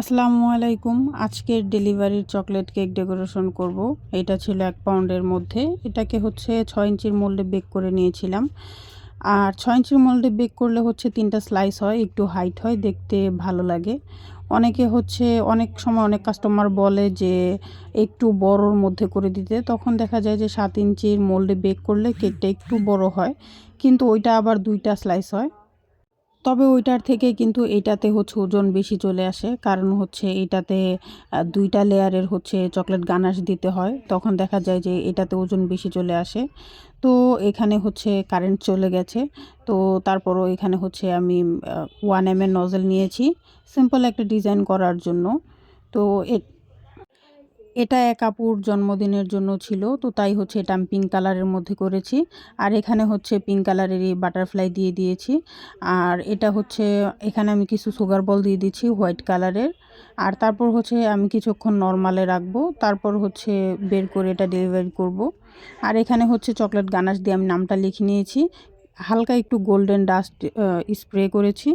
আসসালামু আলাইকুম। আজকের ডেলিভারির চকলেট কেক ডেকোরেশন করব। এটা ছিল এক পাউন্ডের মধ্যে। এটাকে হচ্ছে ছয় ইঞ্চির মোল্ডে বেক করে নিয়েছিলাম। আর ছয় ইঞ্চির মোল্ডে বেক করলে হচ্ছে তিনটা স্লাইস হয়, একটু হাইট হয়, দেখতে ভালো লাগে। অনেকে হচ্ছে অনেক সময় অনেক কাস্টমার বলে যে একটু বড়োর মধ্যে করে দিতে। তখন দেখা যায় যে সাত ইঞ্চির মোল্ডে বেক করলে কেকটা একটু বড় হয়, কিন্তু ওইটা আবার দুইটা স্লাইস হয়। তবে ওইটার থেকে কিন্তু এটাতে হচ্ছে ওজন বেশি চলে আসে। কারণ হচ্ছে এটাতে দুইটা লেয়ারের হচ্ছে চকলেট গানাশ দিতে হয়। তখন দেখা যায় যে এটাতে ওজন বেশি চলে আসে। তো এখানে হচ্ছে কারেন্ট চলে গেছে। তো তারপরও এখানে হচ্ছে আমি ওয়ান এম এর নজেল নিয়েছি। সিম্পল একটা ডিজাইন করার জন্য। তো এটা এক আপুর জন্মদিনের জন্য ছিল, তো তাই হচ্ছে এটা আমি পিঙ্ক কালারের মধ্যে করেছি। আর এখানে হচ্ছে পিঙ্ক কালারেরই বাটারফ্লাই দিয়ে দিয়েছি। আর এটা হচ্ছে, এখানে আমি কিছু সুগার বল দিয়ে দিচ্ছি হোয়াইট কালারের আর তারপর হচ্ছে আমি কিছুক্ষণ নর্মালে রাখব, তারপর হচ্ছে বের করে এটা ডেলিভারি করব। আর এখানে হচ্ছে চকলেট গানাশ দিয়ে আমি নামটা লিখে নিয়েছি। হালকা একটু গোল্ডেন ডাস্ট স্প্রে করেছি।